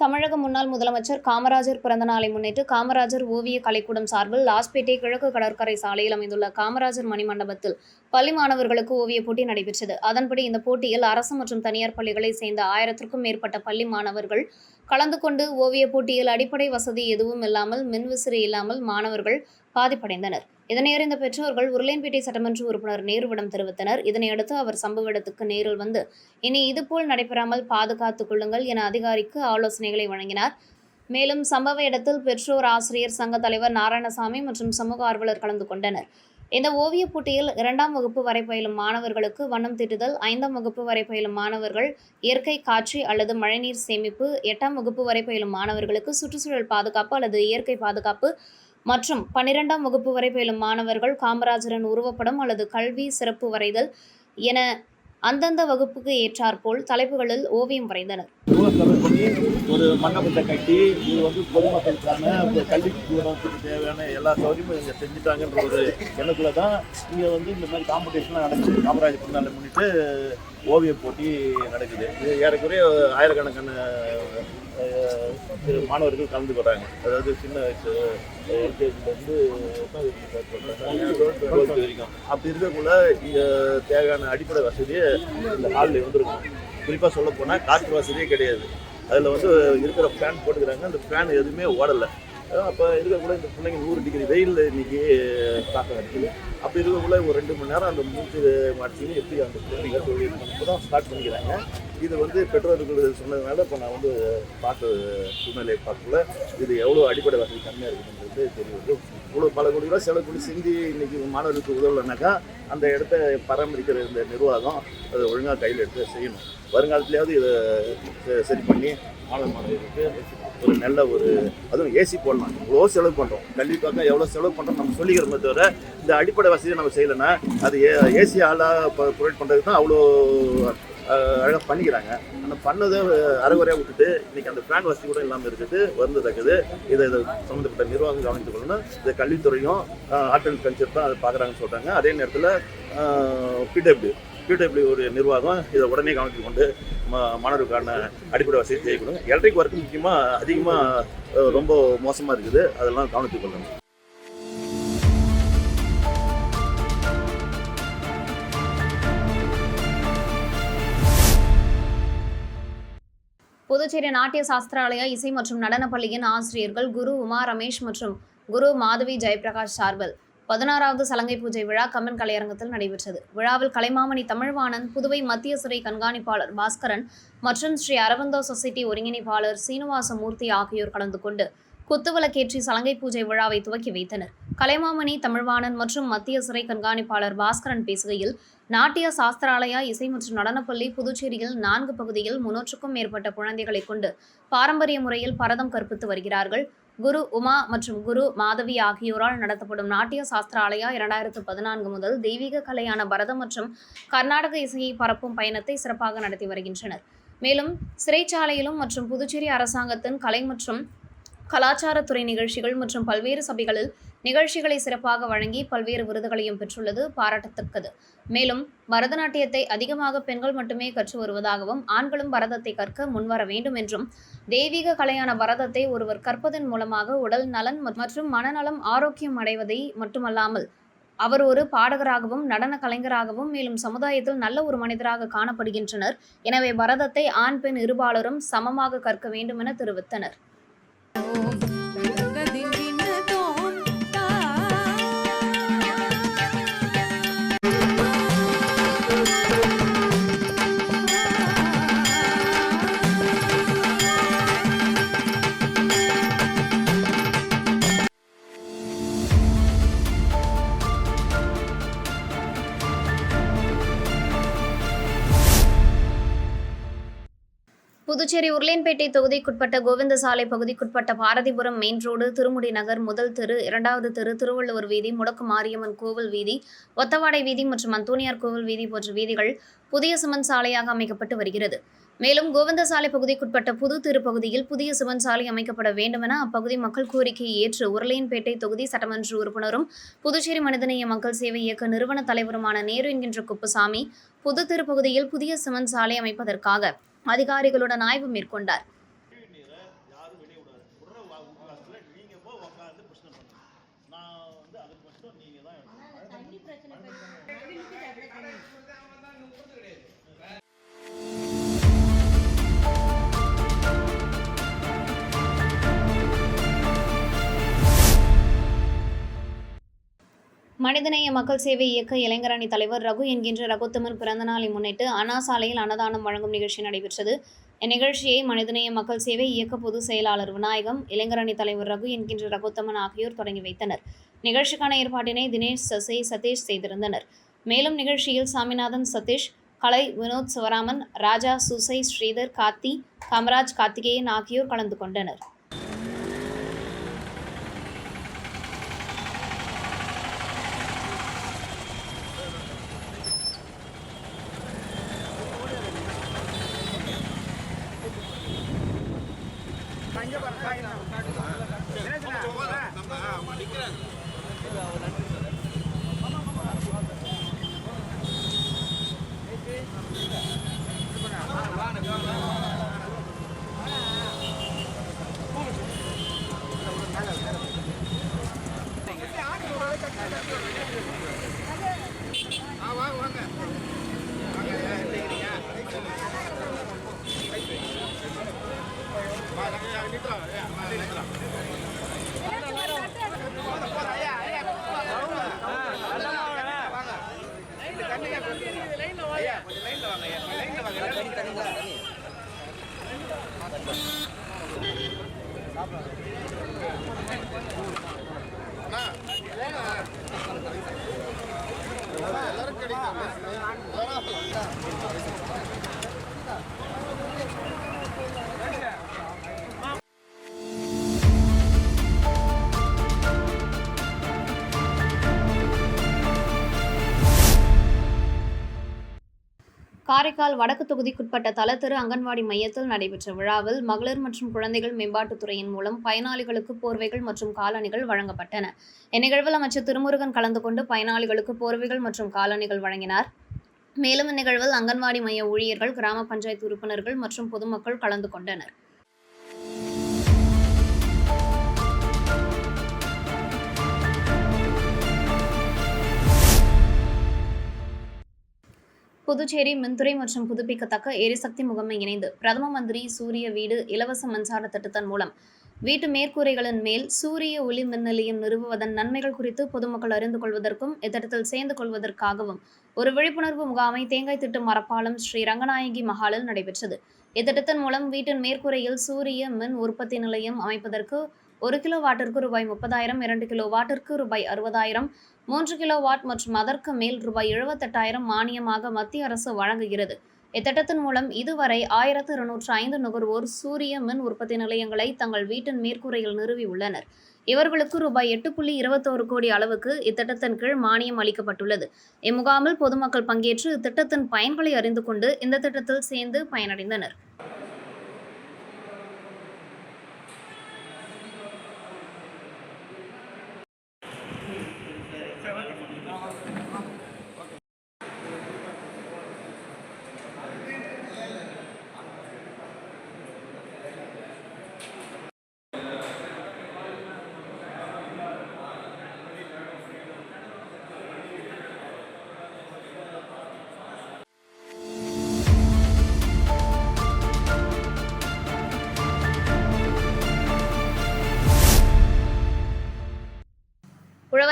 தமிழக முன்னாள் முதலமைச்சர் காமராஜர் பிறந்த நாளை முன்னிட்டு காமராஜர் ஓவிய கலைக்கூடம் சார்பில் லாஸ்பேட்டை கிழக்கு கடற்கரை சாலையில் அமைந்துள்ள காமராஜர் மணிமண்டபத்தில் பள்ளி மாணவர்களுக்கு ஓவியப் போட்டி நடைபெற்றது. அதன்படி இந்த போட்டியில் அரசு மற்றும் தனியார் பள்ளிகளைச் சேர்ந்த ஆயிரத்திற்கும் மேற்பட்ட பள்ளி மாணவர்கள் கலந்து கொண்டு ஓவியப் போட்டியில் அடிப்படை வசதி எதுவும் இல்லாமல் மின்விசிறி இல்லாமல் மாணவர்கள் பாதிப்படைந்தனர். இதனை அறிந்த பெற்றோர்கள் உருளையன்பேட்டை சட்டமன்ற உறுப்பினர் நேருவிடம் தெரிவித்தனர். இதனையடுத்து அவர் சம்பவ இடத்துக்கு நேரில் வந்து இனி இதுபோல் நடைபெறாமல் பாதுகாத்துக் கொள்ளுங்கள் என அதிகாரிக்கு ஆலோசனைகளை வழங்கினார். மேலும் சம்பவ இடத்தில் பெற்றோர் ஆசிரியர் சங்க தலைவர் நாராயணசாமி மற்றும் சமூக ஆர்வலர் கலந்து கொண்டனர். இந்த ஓவியப் போட்டியில் இரண்டாம் வகுப்பு வரை பயிலும் மாணவர்களுக்கு வண்ணம் தீட்டுதல் ஐந்தாம் வகுப்பு வரை பயிலும் மாணவர்கள் இயற்கை காட்சி அல்லது மழைநீர் சேமிப்பு எட்டாம் வகுப்பு வரை பயிலும் மாணவர்களுக்கு சுற்றுச்சூழல் பாதுகாப்பு அல்லது இயற்கை பாதுகாப்பு மற்றும் பன்னிரெண்டாம் வகுப்பு வரை பயிலும் மாணவர்கள் காமராஜரின் உருவப்படம் அல்லது கல்வி சிறப்பு வரைதல் என அந்தந்த வகுப்புக்கு ஏற்றாற்போல் தலைப்புகளில் ஓவியம் வரைந்தனர். ஒரு மண்டபத்தை கட்டி இது வந்து பொதுமக்களுக்கான ஒரு கல்வி நிறுவனத்துக்கு தேவையான எல்லா சௌகரியமும் இங்கே செஞ்சுட்டாங்கன்ற ஒரு எண்ணத்துல தான் இங்கே வந்து இந்த மாதிரி காம்படிஷன்லாம் நடக்குது. காமராஜ் பிறந்தாளை முன்னிட்டு ஓவிய போட்டி நடக்குது. இது ஏறக்குறைய ஆயிரக்கணக்கான மாணவர்கள் கலந்து மாணவர்கள் அதாவது சின்ன வயசு எல்கேஜிலேருந்து டுவெல்த் வரைக்கும் அப்படி இருக்கக்குள்ள தேவையான அடிப்படை வசதியை இந்த ஹாலில் இருந்திருக்கும். குறிப்பாக சொல்ல போனால் காற்று வசதியே கிடையாது. அதில் வந்து இருக்கிற ஃபேன் போட்டுக்கிறாங்க. அந்த ஃபேன் எதுவுமே ஓடலை. அப்போ இருக்கக்குள்ள இந்த பிள்ளைங்க நூறு டிகிரி வெயிலில் இன்னைக்கு தாக்கம் இருக்குது அப்படி இருக்கக்குள்ள ஒரு ரெண்டு மணி நேரம் அந்த மூச்சு மாட்டின்னு எப்படி அந்த பிள்ளைங்க இப்போ தான் ஸ்டார்ட் பண்ணிக்கிறாங்க. இது வந்து பெற்றோர்கள் சொன்னதுனால இப்போ நான் வந்து பார்த்த சூழ்நிலையை பார்க்கல இது எவ்வளோ அடிப்படை வசதி கம்மியாக இருக்குதுன்றது தெரியுது. இவ்வளோ பல கோடி ரூபா செலவு பண்ணி செஞ்சு இன்றைக்கி மாணவர்களுக்கு உதவலைனாக்கா அந்த இடத்த பராமரிக்கிற இந்த நிர்வாகம் அதை ஒழுங்காக கையில் எடுத்து செய்யணும். வருங்காலத்துலேயாவது இதை சரி பண்ணி மாணவ மாணவர்களுக்கு ஒரு நல்ல ஒரு அதுவும் ஏசி போடலாம். இவ்வளோ செலவு பண்ணுறோம் கல்வி பக்கம் எவ்வளோ செலவு பண்ணுறோம் நம்ம சொல்லிக்கிறோமே தவிர இந்த அடிப்படை வசதியை நம்ம செய்யலைன்னா அது ஏ ஏசி ஆளாக ப்ரொவைட் பண்ணுறது தான் அவ்வளோ அழகாக பண்ணிக்கிறாங்க. அந்த பண்ணதை அரைகுறையாக விட்டுட்டு இன்னைக்கு அந்த பிளான் வசதி கூட இல்லாமல் இருக்குது வருந்தத்தக்கது. இதை இதை சம்மந்தப்பட்ட நிர்வாகம் கவனித்துக் கொள்ளணும். இதை கல்வித்துறையும் ஆர்ட் அண்ட் கல்ச்சர் தான் அதை பார்க்குறாங்கன்னு சொல்கிறாங்க அதே நேரத்தில் பிடபிள்யூ பிடபிள்யூ ஒரு நிர்வாகம் இதை உடனே கவனித்து கொண்டு மாணவருக்கான மாணவர்களுக்கான அடிப்படை வசதி செய்யணும் எலக்ட்ரிக் ஒர்க் முக்கியமாக அதிகமாக ரொம்ப மோசமாக இருக்குது. அதெல்லாம் கவனித்துக் கொள்ளணும். புதுச்சேரி நாட்டிய சாஸ்திராலயா இசை மற்றும் நடனப்பள்ளியின் ஆசிரியர்கள் குரு உமா ரமேஷ் மற்றும் குரு மாதவி ஜெயபிரகாஷ் சார்பில் பதினாறாவது சலங்கை பூஜை விழா கம்மன் கலையரங்கத்தில் நடைபெற்றது. விழாவில் கலைமாமணி தமிழ்வாணன் புதுவை மத்திய சிறை கண்காணிப்பாளர் பாஸ்கரன் மற்றும் ஸ்ரீ அரவிந்தோ சொசைட்டி ஒருங்கிணைப்பாளர் சீனிவாசமூர்த்தி ஆகியோர் கலந்து கொண்டு குத்துவிளக்கேற்றி சலங்கை பூஜை விழாவை துவக்கி வைத்தனர். கலைமாமணி தமிழ்வாணன் மற்றும் மத்திய சிறை கண்காணிப்பாளர் பாஸ்கரன் பேசுகையில் நாட்டிய சாஸ்திராலயா இசை மற்றும் நடனப்பள்ளி புதுச்சேரியில் நான்கு பகுதியில் முன்னூற்றுக்கும் மேற்பட்ட குழந்தைகளை கொண்டு பாரம்பரிய முறையில் பரதம் கற்பித்து வருகிறார்கள். குரு உமா மற்றும் குரு மாதவி ஆகியோரால் நடத்தப்படும் நாட்டிய சாஸ்திராலயா இரண்டாயிரத்து பதினான்கு முதல் தெய்வீக கலையான பரதம் மற்றும் கர்நாடக இசையை பரப்பும் பயணத்தை சிறப்பாக நடத்தி வருகின்றனர். மேலும் சிறைச்சாலையிலும் மற்றும் புதுச்சேரி அரசாங்கத்தின் கலை மற்றும் கலாச்சாரத்துறை நிகழ்ச்சிகள் மற்றும் பல்வேறு சபைகளில் நிகழ்ச்சிகளை சிறப்பாக வழங்கி பல்வேறு விருதுகளையும் பெற்றுள்ளது பாராட்டத்தக்கது. மேலும் பரதநாட்டியத்தை அதிகமாக பெண்கள் மட்டுமே கற்று வருவதாகவும் ஆண்களும் பரதத்தை கற்க முன்வர வேண்டும் என்றும் தெய்வீக கலையான பரதத்தை ஒருவர் கற்பதன் மூலமாக உடல் நலன் மற்றும் மனநலம் ஆரோக்கியம் அடைவதை மட்டுமல்லாமல் அவர் ஒரு பாடகராகவும் நடன கலைஞராகவும் மேலும் சமுதாயத்தில் நல்ல ஒரு மனிதராக காணப்படுகின்றனர். எனவே பரதத்தை ஆண் பெண் இருபாலரும் சமமாக கற்க வேண்டும் என தெரிவித்தனர். புதுச்சேரி உருளையன்பேட்டை தொகுதிக்குட்பட்ட கோவிந்தசாலை பகுதிக்குட்பட்ட பாரதிபுரம் மெயின் ரோடு திருமுடி நகர் முதல் தெரு இரண்டாவது தெரு திருவள்ளுவர் வீதி முடக்கு மாரியம்மன் கோவில் வீதி ஒத்தவாடை வீதி மற்றும் அந்தோனியார் கோவில் வீதி போன்ற வீதிகள் புதிய சிமெண்ட் சாலையாக அமைக்கப்பட்டு வருகிறது. மேலும் கோவிந்தசாலை பகுதிக்குட்பட்ட புது திருப்பகுதியில் புதிய சிவன் சாலை அமைக்கப்பட வேண்டுமென அப்பகுதி மக்கள் கோரிக்கையை ஏற்று உருளையன்பேட்டை தொகுதி சட்டமன்ற உறுப்பினரும் புதுச்சேரி மனிதநேய மக்கள் சேவை இயக்க நிறுவன தலைவருமான நேரு என்கின்ற குப்புசாமி புது திருப்பகுதியில் புதிய சிவன் சாலை அமைப்பதற்காக அதிகாரிகளுடன் ஆய்வு மேற்கொண்டார். நீங்க பிரச்சனை நான் வந்து அதுக்கு மட்டும் தான் மனிதநேய மக்கள் சேவை இயக்க இளைஞரணி தலைவர் ரகு என்கின்ற ரகுத்தமர் பிறந்த நாளை முன்னிட்டு அண்ணா சாலையில் அன்னதானம் வழங்கும் நிகழ்ச்சி நடைபெற்றது. இந்நிகழ்ச்சியை மனிதநேய மக்கள் சேவை இயக்க பொதுச் செயலாளர் விநாயகம் இளைஞரணி தலைவர் ரகு என்கின்ற ரகுத்தமன் ஆகியோர் தொடங்கி வைத்தனர். நிகழ்ச்சிக்கான ஏற்பாட்டினை தினேஷ் சசை சதீஷ் செய்திருந்தனர். மேலும் நிகழ்ச்சியில் சாமிநாதன் சதீஷ் கலை வினோத் சிவராமன் ராஜா சுசை ஸ்ரீதர் கார்த்தி காமராஜ் கார்த்திகேயன் ஆகியோர் கலந்து கொண்டனர். அங்கே பாருங்க எல்லாரும் கிடைக்கும். காரைக்கால் வடக்கு தொகுதிக்குட்பட்ட தலத்திரு அங்கன்வாடி மையத்தில் நடைபெற்ற விழாவில் மகளிர் மற்றும் குழந்தைகள் மேம்பாட்டுத்துறையின் மூலம் பயனாளிகளுக்கு போர்வைகள் மற்றும் காலணிகள் வழங்கப்பட்டன. இந்நிகழ்வில் அமைச்சர் திருமுருகன் கலந்து கொண்டு பயனாளிகளுக்கு போர்வைகள் மற்றும் காலணிகள் வழங்கினார். மேலும் இந்நிகழ்வில் அங்கன்வாடி மைய ஊழியர்கள் கிராம பஞ்சாயத்து உறுப்பினர்கள் மற்றும் பொதுமக்கள் கலந்து கொண்டனர். புதுச்சேரி மின்துறை மற்றும் புதுப்பிக்கத்தக்க எரிசக்தி முகமை இணைந்து பிரதம மந்திரி சூரிய வீடு இலவச மின்சார திட்டத்தின் மூலம் வீட்டு மேற்கூரைகளின் மேல் சூரிய ஒளி மின் நிலையம் நிறுவுவதன் நன்மைகள் குறித்து பொதுமக்கள் அறிந்து கொள்வதற்கும் இத்திட்டத்தில் சேர்ந்து கொள்வதற்காகவும் ஒரு விழிப்புணர்வு முகாமை தேங்காய் திட்டு மரப்பாலம் ஸ்ரீ ரங்கநாயகி மஹாலில் நடைபெற்றது. இத்திட்டத்தின் மூலம் வீட்டின் மேற்கூரையில் சூரிய மின் உற்பத்தி நிலையம் அமைப்பதற்கு ஒரு கிலோ வாட்டிற்கு ரூபாய் முப்பதாயிரம் இரண்டு கிலோ வாட்டிற்கு ரூபாய் அறுபதாயிரம் மூன்று கிலோ வாட் மற்றும் அதற்கு மேல் ரூபாய் எழுபத்தெட்டாயிரம் மானியமாக மத்திய அரசு வழங்குகிறது. இத்திட்டத்தின் மூலம் இதுவரை ஆயிரத்து இருநூற்று ஐந்து நுகர்வோர் சூரிய மின் உற்பத்தி நிலையங்களை தங்கள் வீட்டின் மேற்கூரையில் நிறுவி உள்ளனர் இவர்களுக்கு ரூபாய் எட்டு புள்ளி இருபத்தோரு கோடி அளவுக்கு இத்திட்டத்தின் கீழ் மானியம் அளிக்கப்பட்டுள்ளது. இம்முகாமில் பொதுமக்கள் பங்கேற்று இத்திட்டத்தின் பயன்களை அறிந்து கொண்டு இந்த திட்டத்தில் சேர்ந்து பயனடைந்தனர்.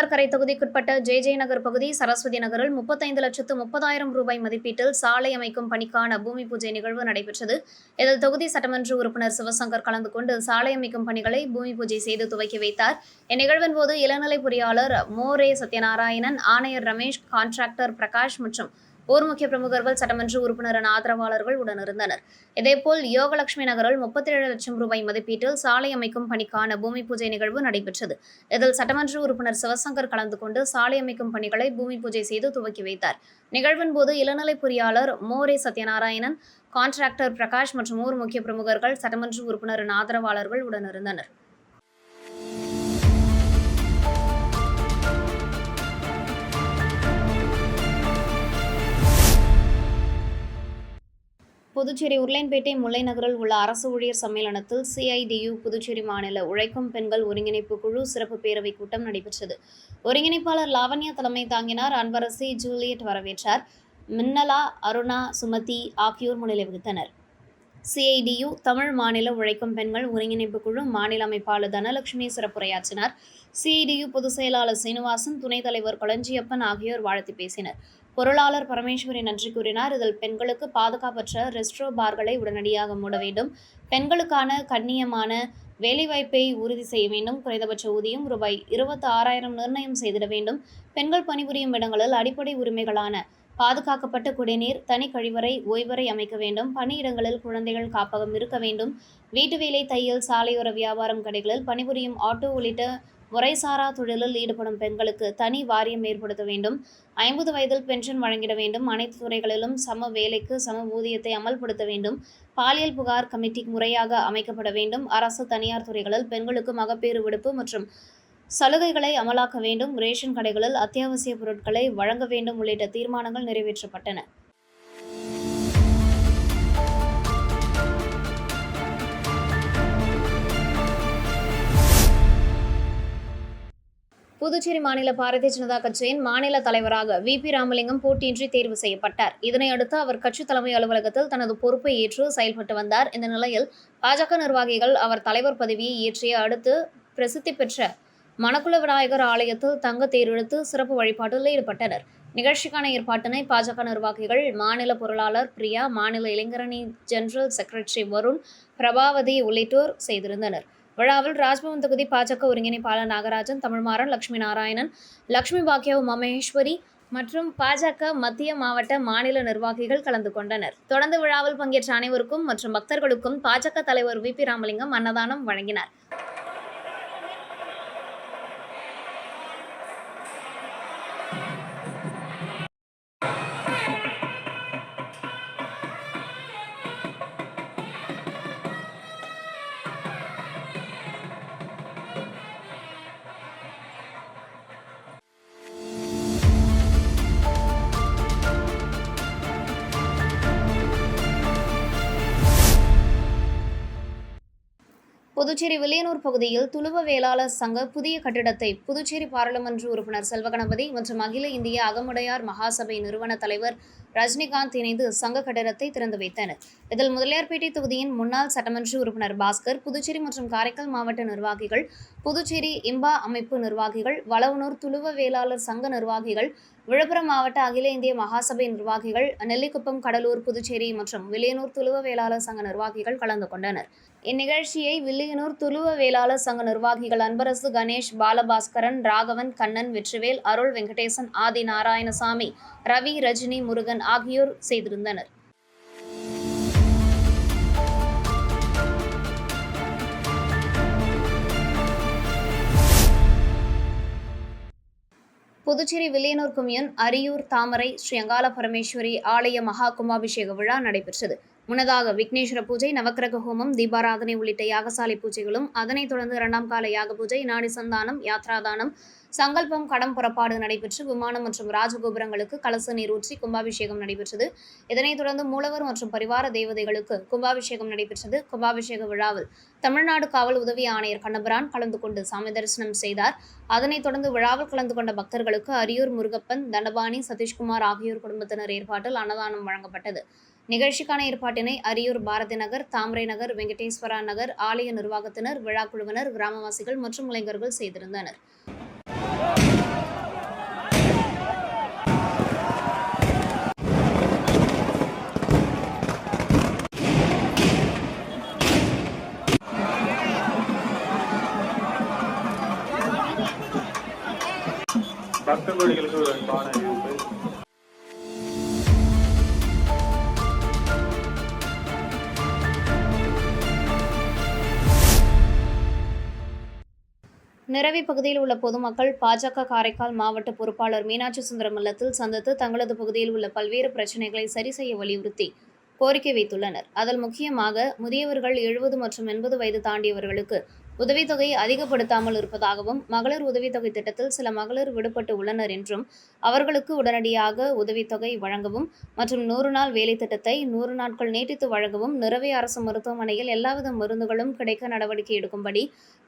உழவர்கரை தொகுதிக்குட்பட்ட ஜே ஜே நகர் பகுதி சரஸ்வதி நகரில் முப்பத்தைந்து லட்சத்து முப்பதாயிரம் ரூபாய் மதிப்பீட்டில் சாலை அமைக்கும் பணிக்கான பூமி பூஜை நிகழ்வு நடைபெற்றது. இதில் தொகுதி சட்டமன்ற உறுப்பினர் சிவசங்கர் கலந்து கொண்டு சாலை அமைக்கும் பணிகளை பூமி பூஜை செய்து துவக்கி வைத்தார். இந்நிகழ்வின் போது இளநிலை பொறியாளர் மோரே சத்யநாராயணன் ஆணையர் ரமேஷ் கான்ட்ராக்டர் பிரகாஷ் மற்றும் ஊர் முக்கிய பிரமுகர்கள் சட்டமன்ற உறுப்பினரின் ஆதரவாளர்கள் உடனிருந்தனர் இதேபோல் யோகலட்சுமி நகரில் முப்பத்தி ஏழு லட்சம் ரூபாய் மதிப்பீட்டில் சாலை அமைக்கும் பணிக்கான பூமி பூஜை நிகழ்வு நடைபெற்றது. இதில் சட்டமன்ற உறுப்பினர் சிவசங்கர் கலந்து கொண்டு சாலை அமைக்கும் பணிகளை பூமி பூஜை செய்து துவக்கி வைத்தார். நிகழ்வின் போது இளநிலை பொறியாளர் மோரே சத்யநாராயணன் கான்ட்ராக்டர் பிரகாஷ் மற்றும் ஊர் முக்கிய பிரமுகர்கள் சட்டமன்ற உறுப்பினரின் ஆதரவாளர்கள் உடனிருந்தனர் புதுச்சேரி உருளைன்பேட்டை முல்லை நகரில் உள்ள அரசு ஊழியர் சம்மேளனத்தில் சிஐடியு புதுச்சேரி மாநில உழைக்கும் பெண்கள் ஒருங்கிணைப்பு குழு சிறப்பு பேரவை கூட்டம் நடைபெற்றது. ஒருங்கிணைப்பாளர் லாவண்யா தலைமை தாங்கினார். அன்பரசி ஜூலியட் வரவேற்றார். மின்னலா அருணா சுமதி ஆகியோர் முன்னிலை வகித்தனர். சிஐடியு தமிழ் மாநில உழைக்கும் பெண்கள் ஒருங்கிணைப்பு குழு மாநில அமைப்பாளர் தனலட்சுமி சிறப்புரையாற்றினார். சிஐடியு பொதுச் செயலாளர் சீனிவாசன் துணைத் தலைவர் கொளஞ்சியப்பன் ஆகியோர் வாழ்த்து பேசினர். பொருளாளர் பரமேஸ்வரி நன்றி கூறினார். இதில் பெண்களுக்கு பாதுகாப்பற்ற ரெஸ்ட்ரோ பார்களை உடனடியாக மூட வேண்டும். பெண்களுக்கான கண்ணியமான வேலைவாய்ப்பை உறுதி செய்ய வேண்டும். குறைந்தபட்ச ஊதியம் ரூபாய் இருபத்தி ஆறாயிரம் நிர்ணயம் செய்திட வேண்டும். பெண்கள் பணிபுரியும் இடங்களில் அடிப்படை உரிமைகளான பாதுகாக்கப்பட்ட குடிநீர் தனி கழிவறை ஓய்வறை அமைக்க வேண்டும். பணியிடங்களில் குழந்தைகள் காப்பகம் இருக்க வேண்டும். வீட்டு வேலை தையல் சாலையோர வியாபாரம் கடைகளில் பணிபுரியும் ஆட்டோ உள்ளிட்ட முறைசாரா தொழிலில் ஈடுபடும் பெண்களுக்கு தனி வாரியம் ஏற்படுத்த வேண்டும். ஐம்பது வயதில் பென்ஷன் வழங்கிட வேண்டும். அனைத்து துறைகளிலும் சம வேலைக்கு சம ஊதியத்தை அமல்படுத்த வேண்டும். பாலியல் புகார் கமிட்டி முறையாக அமைக்கப்பட வேண்டும். அரசு தனியார் துறைகளில் பெண்களுக்கு மகப்பேறு விடுப்பு மற்றும் சலுகைகளை அமலாக்க வேண்டும். ரேஷன் கடைகளில் அத்தியாவசிய பொருட்களை வழங்க வேண்டும் உள்ளிட்ட தீர்மானங்கள் நிறைவேற்றப்பட்டன. புதுச்சேரி மாநில பாரதிய ஜனதா கட்சியின் மாநில தலைவராக வி. பி. ராமலிங்கம் போட்டியின்றி தேர்வு செய்யப்பட்டார். இதனையடுத்து அவர் கட்சி தலைமை அலுவலகத்தில் தனது பொறுப்பை ஏற்று செயல்பட்டு வந்தார். இந்த நிலையில் பாஜக நிர்வாகிகள் அவர் தலைவர் பதவியை ஏற்றிய அடுத்து பிரசித்தி பெற்ற மணக்குள விநாயகர் ஆலயத்தில் தங்க தேரெழுத்து சிறப்பு வழிபாட்டில் ஈடுபட்டனர். நிகழ்ச்சிக்கான ஏற்பாட்டினை பாஜக நிர்வாகிகள் மாநில பொருளாளர் பிரியா மாநில இளைஞரணி ஜெனரல் செக்ரட்டரி வருண் பிரபாவதி உள்ளிட்டோர் செய்திருந்தனர். விழாவில் ராஜ்பவன் தொகுதி பாஜக ஒருங்கிணைப்பாளர் நாகராஜன் தமிழ்மாறன் லட்சுமி நாராயணன் லட்சுமி பாக்கியா மமேஸ்வரி மற்றும் பாஜக மத்திய மாவட்ட மாநில நிர்வாகிகள் கலந்து கொண்டனர். தொடர்ந்து விழாவில் பங்கேற்ற அனைவருக்கும் மற்றும் பக்தர்களுக்கும் பாஜக தலைவர் வி. பி. ராமலிங்கம் அன்னதானம் வழங்கினார். புதுச்சேரி வில்லியனூர் பகுதியில் துளுவ வேளாளர் சங்க புதிய கட்டிடத்தை புதுச்சேரி பாராளுமன்ற உறுப்பினர் செல்வகணபதி மற்றும் அகில இந்திய அகமுடையார் மகாசபை நிறுவன தலைவர் ரஜினிகாந்த் இணைந்து சங்க கட்டிடத்தை திறந்து வைத்தனர். இதில் முதலியார்பேட்டை தொகுதியின் முன்னாள் சட்டமன்ற உறுப்பினர் பாஸ்கர் புதுச்சேரி மற்றும் காரைக்கால் மாவட்ட நிர்வாகிகள் புதுச்சேரி இம்பா அமைப்பு நிர்வாகிகள் வளவனூர் துளுவ வேளாளர் சங்க நிர்வாகிகள் விழுப்புரம் மாவட்ட அகில இந்திய மகாசபை நிர்வாகிகள் நெல்லிக்குப்பம் கடலூர் புதுச்சேரி மற்றும் வில்லியனூர் துளுவ வேளாளர் சங்க நிர்வாகிகள் கலந்து கொண்டனர். இந்நிகழ்ச்சியை வில்லியனூர் துளுவ வேளாளர் சங்க நிர்வாகிகள் அன்பரசு கணேஷ் பாலபாஸ்கரன் ராகவன் கண்ணன் வெற்றிவேல் அருள் வெங்கடேசன் ஆதி நாராயணசாமி ரவி ரஜினி முருகன் ஆகியோர் செய்திருந்தனர். புதுச்சேரி வில்லியனூர் குமியன் அரியூர் தாமரை ஸ்ரீ அங்காள பரமேஸ்வரி ஆலய மகா கும்பாபிஷேக விழா நடைபெற்றது. முன்னதாக விக்னேஸ்வர பூஜை நவக்கிரக ஹோமம் தீபாராதனை உள்ளிட்ட யாகசாலை பூஜைகளும் அதனைத் தொடர்ந்து இரண்டாம் கால யாக பூஜை நாடி சந்தானம் யாத்ராதானம் சங்கல்பம் கடம் புறப்பாடு நடைபெற்று விமானம் மற்றும் ராஜகோபுரங்களுக்கு கலச நீர் ஊற்றி கும்பாபிஷேகம் நடைபெற்றது. இதனைத் தொடர்ந்து மூலவர் மற்றும் பரிவார தேவதைகளுக்கு கும்பாபிஷேகம் நடைபெற்றது. கும்பாபிஷேக விழாவில் தமிழ்நாடு காவல் உதவி ஆணையர் கண்ணபிரான் கலந்து கொண்டு சாமி தரிசனம் செய்தார். அதனைத் தொடர்ந்து விழாவில் கலந்து கொண்ட பக்தர்களுக்கு அரியூர் முருகப்பன் தண்டபாணி சதீஷ்குமார் ஆகியோர் குடும்பத்தினர் ஏற்பாட்டில் அன்னதானம் வழங்கப்பட்டது. நிகழ்ச்சிக்கான ஏற்பாட்டினை அரியூர் பாரதி நகர் தாமரை நகர் வெங்கடேஸ்வரா நகர் ஆலய நிர்வாகத்தினர் விழா குழுவினர் கிராமவாசிகள் மற்றும் இளைஞர்கள் செய்திருந்தனர். தமிழர்களுக்கு ஒரு அன்பான அறிவிப்பு நிறவி பகுதியில் உள்ள பொதுமக்கள் பாஜக காரைக்கால் மாவட்ட பொறுப்பாளர் மீனாட்சி சுந்தரம் இல்லத்தில் சந்தித்து தங்களது பகுதியில் உள்ள பல்வேறு பிரச்சினைகளை சரி செய்ய வலியுறுத்தி கோரிக்கை வைத்துள்ளனர். அதில் முக்கியமாக முதியவர்கள் எழுபது மற்றும் எண்பது வயது தாண்டியவர்களுக்கு உதவித்தொகை அதிகப்படுத்தாமல் இருப்பதாகவும் மகளிர் உதவித்தொகை திட்டத்தில் சில மகளிர் விடுபட்டு உள்ளனர் என்றும் அவர்களுக்கு உடனடியாக உதவித்தொகை வழங்கவும் மற்றும் நூறு நாள் வேலை திட்டத்தை நூறு நாட்கள் நீட்டித்து வழங்கவும் நிறவை அரசு மருத்துவமனையில் எல்லாவித மருந்துகளும் கிடைக்க நடவடிக்கை எடுக்கும்படி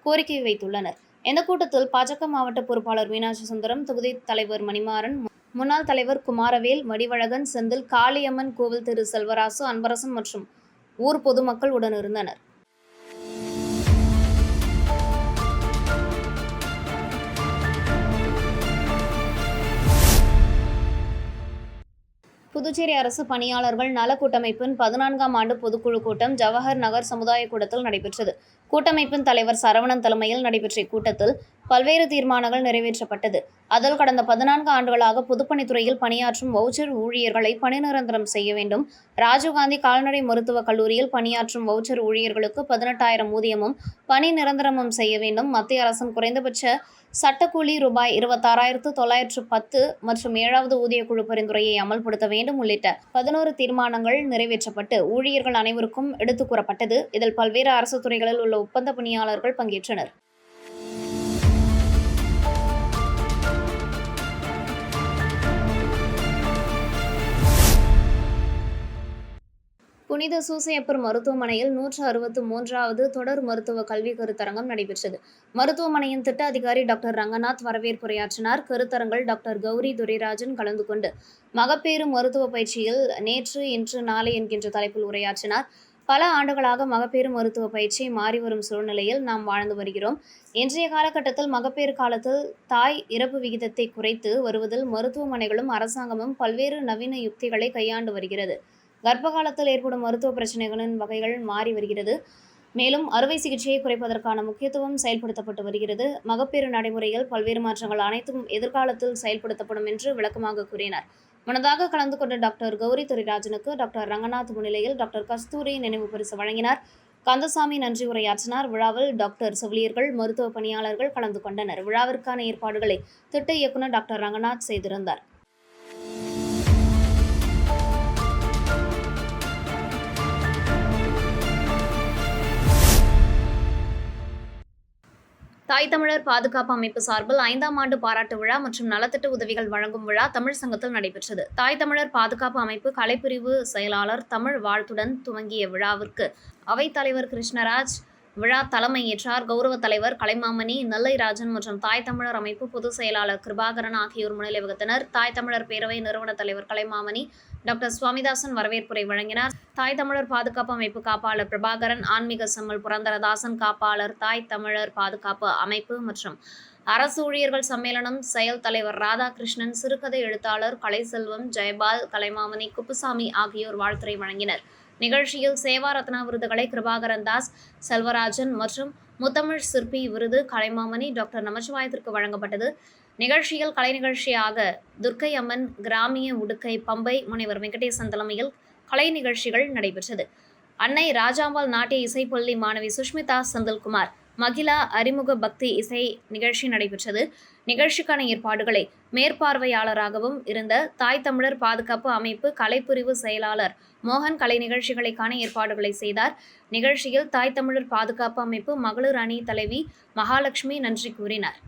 கோரிக்கை வைத்துள்ளனர். இந்த கூட்டத்தில் பாஜக மாவட்ட பொறுப்பாளர் மீனாட்சி சுந்தரம் தொகுதி தலைவர் மணிமாறன் முன்னாள் தலைவர் குமாரவேல் மடிவழகன் செந்தில் காளியம்மன் கோவில் திரு செல்வராசு அன்பரசன் மற்றும் ஊர் பொதுமக்கள் உடனிருந்தனர் புதுச்சேரி அரசு பணியாளர்கள் நல கூட்டமைப்பின் பதினான்காம் ஆண்டு பொதுக்குழு கூட்டம் ஜவஹர் நகர் சமுதாய கூடத்தில் நடைபெற்றது. கூட்டமைப்பின் தலைவர் சரவணன் தலைமையில் நடைபெற்ற இக்கூட்டத்தில் பல்வேறு தீர்மானங்கள் நிறைவேற்றப்பட்டது. அதில் கடந்த பதினான்கு ஆண்டுகளாக பொதுப்பணித்துறையில் பணியாற்றும் வவுச்சர் ஊழியர்களை பணி நிரந்தரம் செய்ய வேண்டும். ராஜீவ்காந்தி கால்நடை மருத்துவக் கல்லூரியில் பணியாற்றும் வவுச்சர் ஊழியர்களுக்கு பதினெட்டாயிரம் ஊதியமும் பணி நிரந்தரமும் செய்ய வேண்டும். மத்திய அரசின் குறைந்தபட்ச சட்டக்கூலி ரூபாய் இருபத்தாறாயிரத்து தொள்ளாயிரத்து பத்து மற்றும் ஏழாவது ஊதியக்குழு பரிந்துரையை அமல்படுத்த வேண்டும் உள்ளிட்ட பதினோரு தீர்மானங்கள் நிறைவேற்றப்பட்டு ஊழியர்கள் அனைவருக்கும் எடுத்துக் கூறப்பட்டது. இதில் பல்வேறு அரசு துறைகளில் உள்ள ஒப்பந்த பணியாளர்கள் பங்கேற்றனர். புனித சூசையப்பர் மருத்துவமனையில் நூற்று அறுபத்து மூன்றாவது தொடர் மருத்துவ கல்வி கருத்தரங்கம் நடைபெற்றது. மருத்துவமனையின் திட்ட அதிகாரி டாக்டர் ரங்கநாத் வரவேற்புரையாற்றினார். கருத்தரங்கள் டாக்டர் கௌரி துரைராஜன் கலந்து கொண்டு மகப்பேறு மருத்துவ பயிற்சியில் நேற்று இன்று நாளை என்கின்ற தலைப்பில் உரையாற்றினார். பல ஆண்டுகளாக மகப்பேறு மருத்துவ பயிற்சி மாறி வரும் சூழ்நிலையில் நாம் வாழ்ந்து வருகிறோம். இன்றைய காலகட்டத்தில் மகப்பேறு காலத்தில் தாய் இறப்பு விகிதத்தை குறைத்து வருவதில் மருத்துவமனைகளும் அரசாங்கமும் பல்வேறு நவீன யுக்திகளை கையாண்டு வருகிறது. கர்ப்ப காலத்தில் ஏற்படும் மருத்துவ பிரச்சனைகளின் வகைகள் மாறி வருகிறது. மேலும் அறுவை சிகிச்சையை குறைப்பதற்கான முக்கியத்துவம் செயல்படுத்தப்பட்டு வருகிறது. மகப்பேறு நடைமுறையில் பல்வேறு மாற்றங்கள் அனைத்தும் எதிர்காலத்தில் செயல்படுத்தப்படும் என்று விளக்கமாக கூறினார். முன்னதாக கலந்து கொண்ட டாக்டர் கௌரி துரைராஜனுக்கு டாக்டர் ரங்கநாத் முன்னிலையில் டாக்டர் கஸ்தூரி நினைவு பரிசு வழங்கினார். கந்தசாமி நன்றி உரையாற்றினார். விழாவில் டாக்டர் செவிலியர்கள் மருத்துவ பணியாளர்கள் கலந்து கொண்டனர். விழாவிற்கான ஏற்பாடுகளை திட்ட இயக்குநர் டாக்டர் ரங்கநாத் செய்திருந்தார். தாய் தமிழர் பாதுகாப்பு அமைப்பு சார்பில் ஐந்தாம் ஆண்டு பாராட்டு விழா மற்றும் நலத்திட்ட உதவிகள் வழங்கும் விழா தமிழ் சங்கத்தில் நடைபெற்றது. தாய் தமிழர் பாதுகாப்பு அமைப்பு கலைப்பிரிவு செயலாளர் தமிழ் வாழ்த்துடன் துவங்கிய விழாவிற்கு அவைத்தலைவர் கிருஷ்ணராஜ் விழா தலைமையேற்றார் கௌரவ தலைவர் கலைமாமணி நெல்லை ராஜன் மற்றும் தாய் தமிழர் அமைப்பு பொதுச் செயலாளர் கிருபாகரன் ஆகியோர் முன்னிலை வகுத்தனர் தாய் தமிழர் பேரவை நிறுவன தலைவர் கலைமாமணி டாக்டர் சுவாமிதாசன் வரவேற்புரை வழங்கினார். தாய் தமிழர் பாதுகாப்பு அமைப்பு காப்பாளர் பிரபாகரன் ஆன்மீக செம்மல் புரந்தரதாசன் காப்பாளர் தாய் தமிழர் பாதுகாப்பு அமைப்பு மற்றும் அரசு ஊழியர்கள் சம்மேளனம் செயல் தலைவர் ராதாகிருஷ்ணன் சிறுகதை எழுத்தாளர் கலைசெல்வம் ஜெயபால் கலைமாமணி குப்புசாமி ஆகியோர் வாழ்த்துரை வழங்கினர். நிகழ்ச்சியில் சேவா ரத்னா விருதுகளை கிருபாகரன் தாஸ் செல்வராஜன் மற்றும் முத்தமிழ் சிற்பி விருது கலைமாமணி டாக்டர் நமச்சிவாயத்திற்கு வழங்கப்பட்டது. நிகழ்ச்சியில் கலை நிகழ்ச்சியாக துர்க்கை அம்மன் கிராமிய உடுக்கை பம்பை முனைவர் வெங்கடேசன் தலைமையில் கலை நிகழ்ச்சிகள் நடைபெற்றது. அன்னை ராஜாம்பாள் நாட்டிய இசைப்பள்ளி மாணவி சுஷ்மிதா செந்தில்குமார் மகிழா அறிமுக பக்தி இசை நிகழ்ச்சி நடைபெற்றது. நிகழ்ச்சிக்கான ஏற்பாடுகளை மேற்பார்வையாளராகவும் இருந்த தாய் தமிழர் பாதுகாப்பு அமைப்பு கலைப்பிரிவு செயலாளர் மோகன் கலை நிகழ்ச்சிகளுக்கான ஏற்பாடுகளை செய்தார். நிகழ்ச்சியில் தாய் தமிழர் பாதுகாப்பு அமைப்பு மகளிர் அணி தலைவி மகாலட்சுமி நன்றி கூறினார்.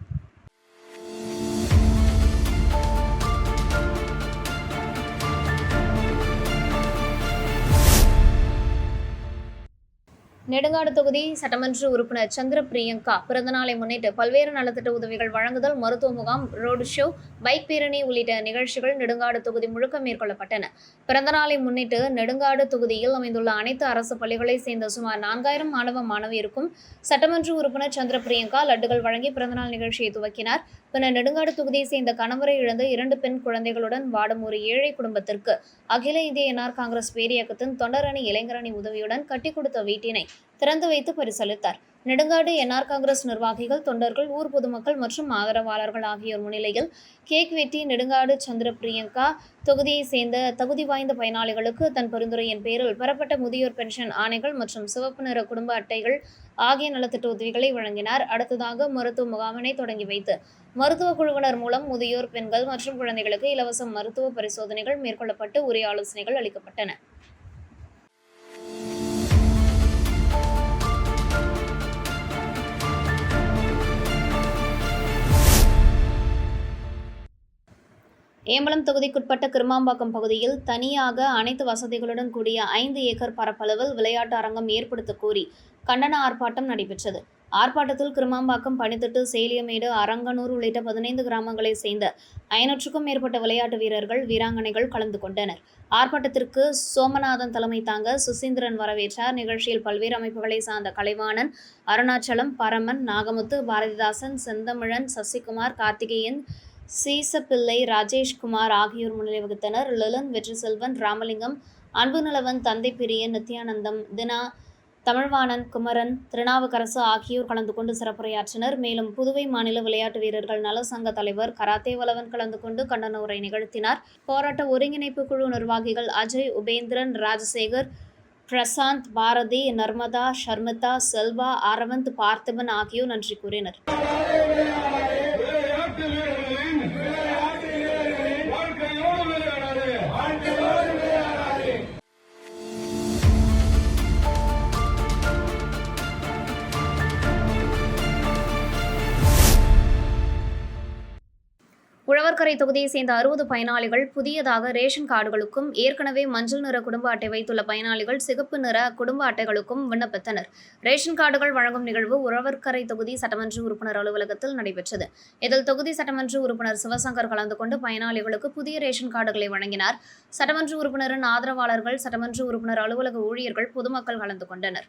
நெடுங்காடு தொகுதி சட்டமன்ற உறுப்பினர் சந்திர பிரியங்கா பிறந்தநாளை முன்னிட்டு பல்வேறு நலத்திட்ட உதவிகள் வழங்குதல் மருத்துவ முகாம் ரோடு ஷோ பைக் பேரணி உள்ளிட்ட நிகழ்ச்சிகள் நெடுங்காடு தொகுதி முழுக்க மேற்கொள்ளப்பட்டன. பிறந்தநாளை முன்னிட்டு நெடுங்காடு தொகுதியில் அமைந்துள்ள அனைத்து அரசு பள்ளிகளை சேர்ந்த சுமார் நான்காயிரம் மாணவ மாணவியருக்கும் சட்டமன்ற உறுப்பினர் சந்திர பிரியங்கா லட்டுகள் வழங்கி பிறந்தநாள் நிகழ்ச்சியை துவக்கினார். பின்னர் நெடுங்காடு தொகுதியை சேர்ந்த கணவரை இழந்த இரண்டு பெண் குழந்தைகளுடன் வாடும் ஒரு ஏழை குடும்பத்திற்கு அகில இந்திய என்ஆர் காங்கிரஸ் பேரியக்கத்தின் தொண்டரணி இளைஞரணி உதவியுடன் கட்டிக் கொடுத்த வீட்டினை திறந்து வைத்து பரிசளித்தார். நெடுங்காடு என்ஆர் காங்கிரஸ் நிர்வாகிகள் தொண்டர்கள் ஊர் பொதுமக்கள் மற்றும் ஆதரவாளர்கள் ஆகியோர் முன்னிலையில் கேக் வெட்டி நெடுங்காடு சந்திர பிரியங்கா தொகுதியை சேர்ந்த தகுதி வாய்ந்த பயனாளிகளுக்கு தன் பரிந்துரையின் பேரில் பெறப்பட்ட முதியோர் பென்ஷன் ஆணைகள் மற்றும் சிவப்பு நிற குடும்ப அட்டைகள் ஆகிய நலத்திட்ட உதவிகளை வழங்கினார். அடுத்ததாக மருத்துவ முகாமினை தொடங்கி வைத்து மருத்துவ குழுவினர் மூலம் முதியோர் பெண்கள் மற்றும் குழந்தைகளுக்கு இலவச மருத்துவ பரிசோதனைகள் மேற்கொள்ளப்பட்டு உரிய ஆலோசனைகள் அளிக்கப்பட்டன. ஏம்பலம் தொகுதிக்குட்பட்ட கிருமாம்பாக்கம் பகுதியில் தனியாக அனைத்து வசதிகளுடன் கூடிய ஐந்து ஏக்கர் பரப்பளவில் விளையாட்டு அரங்கம் ஏற்படுத்த கோரி கண்டன ஆர்ப்பாட்டம் நடைபெற்றது. ஆர்ப்பாட்டத்தில் கிருமாம்பாக்கம் பனித்திட்டு சேலியமேடு அரங்கனூர் உள்ளிட்ட பதினைந்து கிராமங்களைச் சேர்ந்த ஐநூற்றுக்கும் மேற்பட்ட விளையாட்டு வீரர்கள் வீராங்கனைகள் கலந்து கொண்டனர். ஆர்ப்பாட்டத்திற்கு சோமநாதன் தலைமை தாங்க சுசீந்திரன் வரவேற்றார். நிகழ்ச்சியில் பல்வேறு அமைப்புகளை சார்ந்த கலைவாணன் அருணாச்சலம் பரமன் நாகமுத்து பாரதிதாசன் செந்தமிழன் சசிகுமார் கார்த்திகேயன் சீசப்பிள்ளை ராஜேஷ்குமார் ஆகியோர் முன்னிலை வகுத்தனர். லலன் வெற்றிசெல்வன் ராமலிங்கம் அன்பு நலவன் தந்தை பிரியன் நித்யானந்தம் தினா தமிழ்வாணன் குமரன் திருநாவுக்கரசு ஆகியோர் கலந்து கொண்டு சிறப்புரையாற்றினர். மேலும் புதுவை மாநில விளையாட்டு வீரர்கள் நல சங்க தலைவர் கராத்தே வலவன் கலந்து கொண்டு கண்டன உரை நிகழ்த்தினார். போராட்ட ஒருங்கிணைப்பு குழு நிர்வாகிகள் அஜய் உபேந்திரன் ராஜசேகர் பிரசாந்த் பாரதி நர்மதா ஷர்மிதா செல்வா அரவந்த் பார்த்திபன் ஆகியோர் நன்றி கூறினர். விளையாட்டு வீரர்களின் உழவர்கரை தொகுதியை சேர்ந்த அறுபது பயனாளிகள் புதியதாக ரேஷன் கார்டுகளுக்கும் ஏற்கனவே மஞ்சள் நிற குடும்ப அட்டை வைத்துள்ள பயனாளிகள் சிகப்பு நிற குடும்ப அட்டைகளுக்கும் விண்ணப்பித்தனர். ரேஷன் கார்டுகள் வழங்கும் நிகழ்வு உழவர்கரை தொகுதி சட்டமன்ற உறுப்பினர் அலுவலகத்தில் நடைபெற்றது. இதில் தொகுதி சட்டமன்ற உறுப்பினர் சிவசங்கர் கலந்து கொண்டு பயனாளிகளுக்கு புதிய ரேஷன் கார்டுகளை வழங்கினார். சட்டமன்ற உறுப்பினரின் ஆதரவாளர்கள் சட்டமன்ற உறுப்பினர் அலுவலக ஊழியர்கள் பொதுமக்கள் கலந்து கொண்டனர்.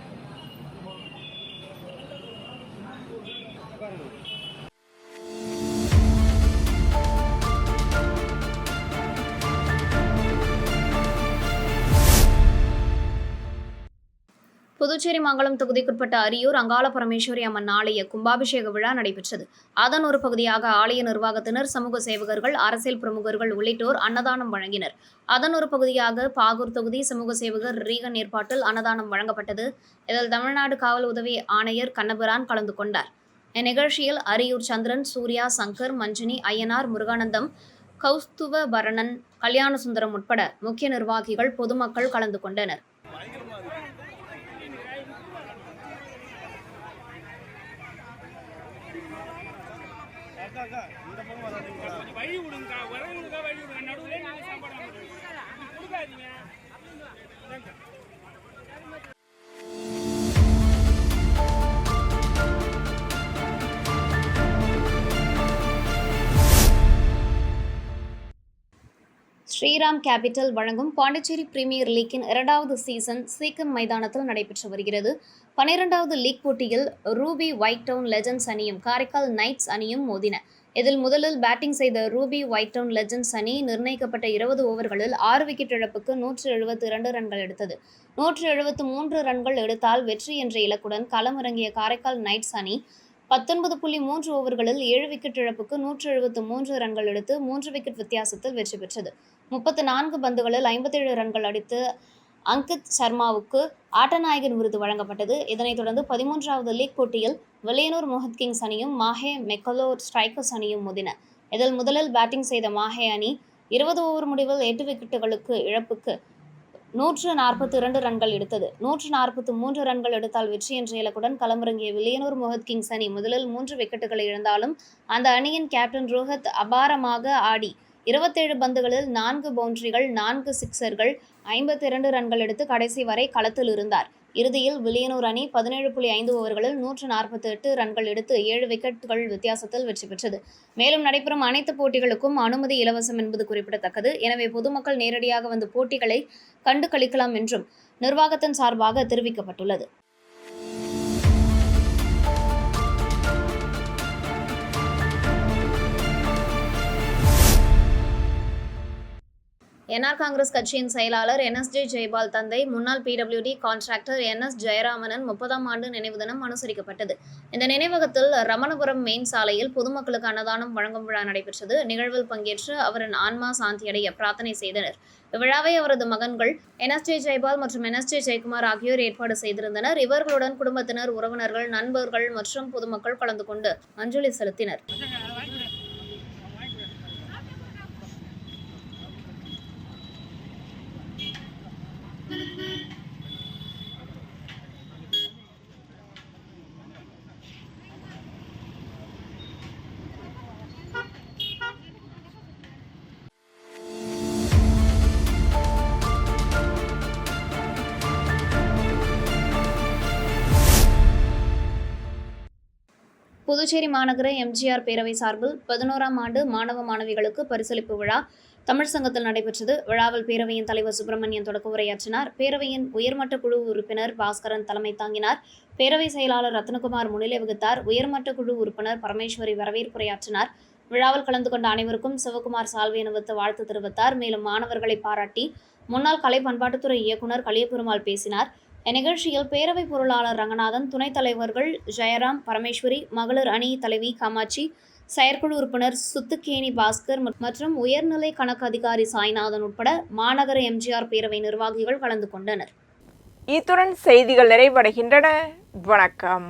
புதுச்சேரி மங்கலம் தொகுதிக்குட்பட்ட அரியூர் அங்காள பரமேஸ்வரி அம்மன் ஆலய கும்பாபிஷேக விழா நடைபெற்றது. அதன் ஒரு பகுதியாக ஆலய நிர்வாகத்தினர் சமூக சேவகர்கள் அரசியல் பிரமுகர்கள் உள்ளிட்டோர் அன்னதானம் வழங்கினர். அதன் ஒரு பகுதியாக பாகூர் தொகுதி சமூக சேவகர் ரீகன் ஏற்பாட்டில் அன்னதானம் வழங்கப்பட்டது. இதில் தமிழ்நாடு காவல் உதவி ஆணையர் கண்ணபிரான் கலந்து கொண்டார். இந்நிகழ்ச்சியில் அரியூர் சந்திரன் சூர்யா சங்கர் மஞ்சினி ஐயனார் முருகானந்தம் கௌஸ்துவ பரணன் கல்யாணசுந்தரம் உட்பட முக்கிய நிர்வாகிகள் பொதுமக்கள் கலந்து கொண்டனர். வழி விடுங்க வரவங்களுக்கா வழி விடுங்க. நடுவில் நீங்க சாப்பாடு வாங்க. இப்படி கொடுக்காதீங்க. ஸ்ரீராம் கேபிட்டல் வழங்கும் பாண்டிச்சேரி பிரீமியர் லீக்கின் இரண்டாவது சீசன் சீக்கம் மைதானத்தில் நடைபெற்று வருகிறது. பனிரெண்டாவது லீக் போட்டியில் ரூபி ஒயிட் டவுன் லெஜண்ட்ஸ் அணியும் காரைக்கால் நைட்ஸ் அணியும் மோதின. இதில் முதலில் பேட்டிங் செய்த ரூபி ஒயிட் டவுன் லெஜண்ட்ஸ் அணி நிர்ணயிக்கப்பட்ட இருபது ஓவர்களில் ஆறு விக்கெட் இழப்புக்கு நூற்று எழுபத்தி இரண்டு ரன்கள் எடுத்தது. நூற்று எழுபத்து மூன்று ரன்கள் எடுத்தால் வெற்றி என்ற இலக்குடன் களமிறங்கிய காரைக்கால் நைட்ஸ் அணி பத்தொன்பது புள்ளி மூன்று ஓவர்களில் ஏழு விக்கெட் இழப்புக்கு நூற்று எழுபத்து மூன்று ரன்கள் எடுத்து மூன்று விக்கெட் வித்தியாசத்தில் வெற்றி பெற்றது. முப்பத்து நான்கு பந்துகளில் ஐம்பத்தேழு ரன்கள் அடித்து அங்கித் சர்மாவுக்கு ஆட்டநாயகன் விருது வழங்கப்பட்டது. இதனைத் தொடர்ந்து பதிமூன்றாவது லீக் போட்டியில் வில்லியனூர் மொஹத் கிங்ஸ் அணியும் மாஹே மெக்கலோர் ஸ்ட்ரைக்கர்ஸ் அணியும் மோதின. இதில் முதலில் பேட்டிங் செய்த மாஹே அணி இருபது ஓவர் முடிவில் எட்டு விக்கெட்டுகளுக்கு இழப்புக்கு நூற்று நாற்பத்தி இரண்டு ரன்கள் எடுத்தது. நூற்று நாற்பத்தி மூன்று ரன்கள் எடுத்தால் வெற்றி என்ற இலக்குடன் களமிறங்கிய வில்லியனூர் முகத் கிங்ஸ் அணி முதலில் மூன்று விக்கெட்டுகளை இழந்தாலும் அந்த அணியின் கேப்டன் ரோஹத் அபாரமாக ஆடி இருபத்தேழு பந்துகளில் நான்கு பவுண்டரிகள் நான்கு சிக்சர்கள் ஐம்பத்தி இரண்டு ரன்கள் எடுத்து கடைசி வரை களத்தில் இருந்தார். இறுதியில் வில்லியனூர் அணி பதினேழு புள்ளி ஐந்து ஓவர்களில் நூற்று நாற்பத்தி எட்டு ரன்கள் எடுத்து ஏழு விக்கெட்டுகள் வித்தியாசத்தில் வெற்றி பெற்றது. மேலும் நடைபெறும் அனைத்து போட்டிகளுக்கும் அனுமதி இலவசம் என்பது குறிப்பிடத்தக்கது. எனவே பொதுமக்கள் நேரடியாக வந்து போட்டிகளை கண்டு கழிக்கலாம் என்றும் நிர்வாகத்தின் சார்பாக தெரிவிக்கப்பட்டுள்ளது. என்ஆர் காங்கிரஸ் கட்சியின் செயலாளர் என்எஜெ ஜெய்பால் தந்தை முன்னாள் பிடபிள்யூடி கான்ட்ராக்டர் என் எஸ் ஜெயராமனன் முப்பதாம் ஆண்டு நினைவு தினம் அனுசரிக்கப்பட்டது. இந்த நினைவகத்தில் ரமணபுரம் மெயின் சாலையில் பொதுமக்களுக்கு அன்னதானம் வழங்கும் விழா நடைபெற்றது. நிகழ்வில் பங்கேற்று அவரின் ஆன்மா சாந்தியடைய பிரார்த்தனை செய்தனர். இவ்விழாவை அவரது மகன்கள் என்எஸ்ஜே ஜெய்பால் மற்றும் என்எஸ்ஜே ஜெயக்குமார் ஆகியோர் ஏற்பாடு செய்திருந்தனர். இவர்களுடன் குடும்பத்தினர் உறவினர்கள் நண்பர்கள் மற்றும் பொதுமக்கள் கலந்து கொண்டு அஞ்சலி செலுத்தினர். புதுச்சேரி மாநகர எம்ஜிஆர் பேரவை சார்பில் பதினோராம் ஆண்டு மாணவ மாணவிகளுக்கு பரிசளிப்பு விழா. தமிழ் சங்கத்தில் நடைபெற்றது. விழாவில் பேரவையின் தலைவர் சுப்பிரமணியன் தொடக்க உரையாற்றினார். பேரவையின் உயர்மட்ட குழு உறுப்பினர் பாஸ்கரன் தலைமை தாங்கினார். பேரவை செயலாளர் ரத்னகுமார் முன்னிலை வகுத்தார். உயர்மட்ட குழு உறுப்பினர் பரமேஸ்வரி வரவேற்புரையாற்றினார். விழாவில் கலந்து கொண்ட அனைவருக்கும் சிவகுமார் சால்வை அணிவித்து வாழ்த்து தெரிவித்தார். மேலும் மாணவர்களை பாராட்டி முன்னாள் கலை பண்பாட்டுத்துறை இயக்குனர் கலியபெருமாள் பேசினார். இந்நிகழ்ச்சியில் பேரவை பொருளாளர் ரங்கநாதன் துணைத் தலைவர்கள் ஜெயராம் பரமேஸ்வரி மகளிர் அணி தலைவி காமாட்சி செயற்குழு உறுப்பினர் சுத்துக்கேணி பாஸ்கர் மற்றும் உயர்நிலை கணக்கு அதிகாரி சாய்நாதன் உட்பட மாநகர எம்ஜிஆர் பேரவை நிர்வாகிகள் கலந்து கொண்டனர். இத்துடன் செய்திகள் நிறைவடைகின்றன. வணக்கம்.